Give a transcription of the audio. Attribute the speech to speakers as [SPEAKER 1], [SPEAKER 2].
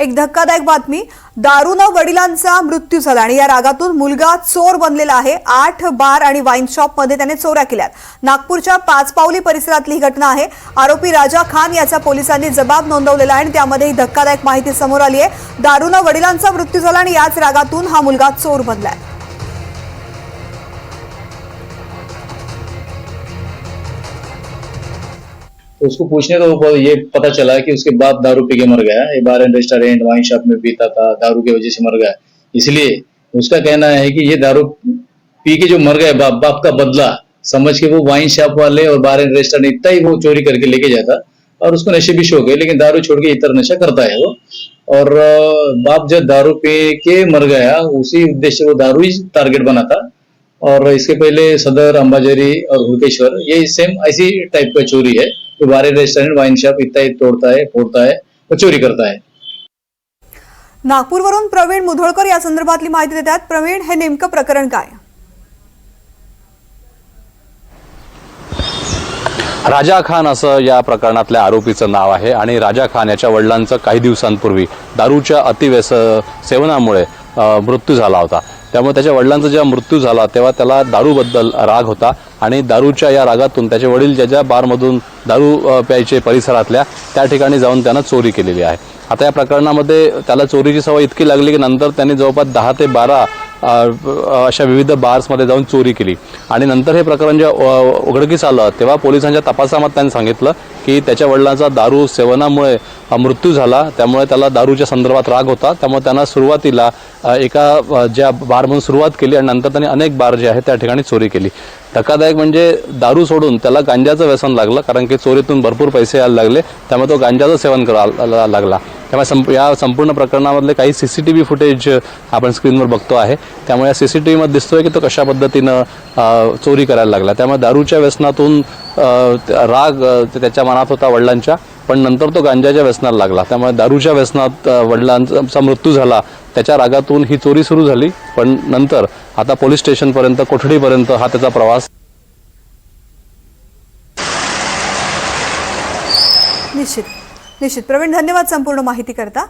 [SPEAKER 1] एक धक्कादायक बातमी. दारूनं वडिलांचा मृत्यू झाला आणि या रागातून मुलगा चोर बनलेला आहे. आठ बार आणि वाईन शॉपमध्ये त्याने चोऱ्या केल्यात. नागपूरच्या पाचपावली परिसरातली ही घटना आहे. आरोपी राजा खान याचा पोलिसांनी जबाब नोंदवलेला आहे आणि त्यामध्ये ही धक्कादायक माहिती समोर आली आहे. दारूनं वडिलांचा मृत्यू झाला आणि याच रागातून हा मुलगा चोर बनलाय.
[SPEAKER 2] तो उसको पूछने तो वो ये पता चला कि उसके बाप दारू पी के मर गया। ये bar and restaurant, wine shop में पीता था, दारू की वजह से मर गया। इसलिए उसका कहना है कि ये दारू पी के जो मर गए बाप बाप का बदला, समझ के वो वाइन शॉप वाले और बार एंड रेस्टोरेंट इतना ही वो चोरी करके लेके जाता और उसको नशे भी शौक है लेकिन दारू छोड़ के इतर नशा करता है वो। और बाप जब दारू पी के मर गया, उसी उद्देश्य वो दारू ही टारगेट बना था और इसके पहले सदर अंबाझरी और हुड़केश्वर ये सेम ऐसी टाइप का चोरी है जो बारे रेस्टोरेंट वाइन शॉप इतना ही तोड़ता है फोड़ता है और चोरी करता है।
[SPEAKER 1] नागपूरवरून प्रवीण मुधोळकर या संदर्भातली माहिती देतात. प्रवीण हे नेमकं प्रकरण काय?
[SPEAKER 3] राजा खान असं या प्रकरणातल्या आरोपीचं नाव आहे आणि राजा खान याच्या वडिलांचं काही दिवसांपूर्वी दारूच्या अतिव्यस सेवनामुळे अ, मृत्यू झाला होता. त्यामुळे त्याच्या वडिलांचा जेव्हा मृत्यू झाला तेव्हा त्याला दारूबद्दल राग होता आणि दारूच्या या रागातून त्याचे वडील ज्या ज्या बारमधून दारू प्यायचे परिसरातल्या त्या ठिकाणी जाऊन त्यानं चोरी केलेली आहे. आता या प्रकरणामध्ये त्याला चोरीची सवय इतकी लागली की नंतर त्यांनी जवळपास दहा ते बारा अशा विविध बार्समध्ये जाऊन चोरी केली. आणि नंतर हे प्रकरण जेव्हा उघडकीस आलं तेव्हा पोलिसांच्या तपासामध्ये त्यांनी सांगितलं की त्याच्या वडिलांचा दारू सेवनामुळे मृत्यू झाला. त्यामुळे त्याला दारूच्या संदर्भात राग होता. त्यामुळे त्यांना सुरुवातीला एका ज्या ज्या बारमधून सुरुवात केली आणि नंतर त्यांनी अनेक बार जे आहेत त्या ठिकाणी चोरी केली. धक्कादायक म्हणजे दारू सोडून त्याला गांजाचं व्यसन लागलं कारण की चोरीतून भरपूर पैसे यायला लागले. त्यामुळे तो गांजाचं सेवन करायला लागला. त्यामुळे संप या संपूर्ण प्रकरणामधले काही C C T V footage आपण स्क्रीनवर बघतो आहे. त्यामुळे या सी सी टी व्हीमध्ये दिसतोय की तो कशा पद्धतीनं चोरी करायला लागला. त्यामुळे दारूच्या व्यसनातून राग त्याच्या मनात होता वडिलांच्या पण नंतर तो गांजाच्या व्यसनाला लागला. त्यामुळे दारूच्या व्यसनात वडिलांचा मृत्यू झाला. त्याच्या रागातून ही चोरी सुरू झाली. पण नंतर आता पोलीस स्टेशनपर्यंत कोठडीपर्यंत हा त्याचा प्रवास
[SPEAKER 1] निश्चित. निश्चित. प्रवीण धन्यवाद संपूर्ण माहिती करता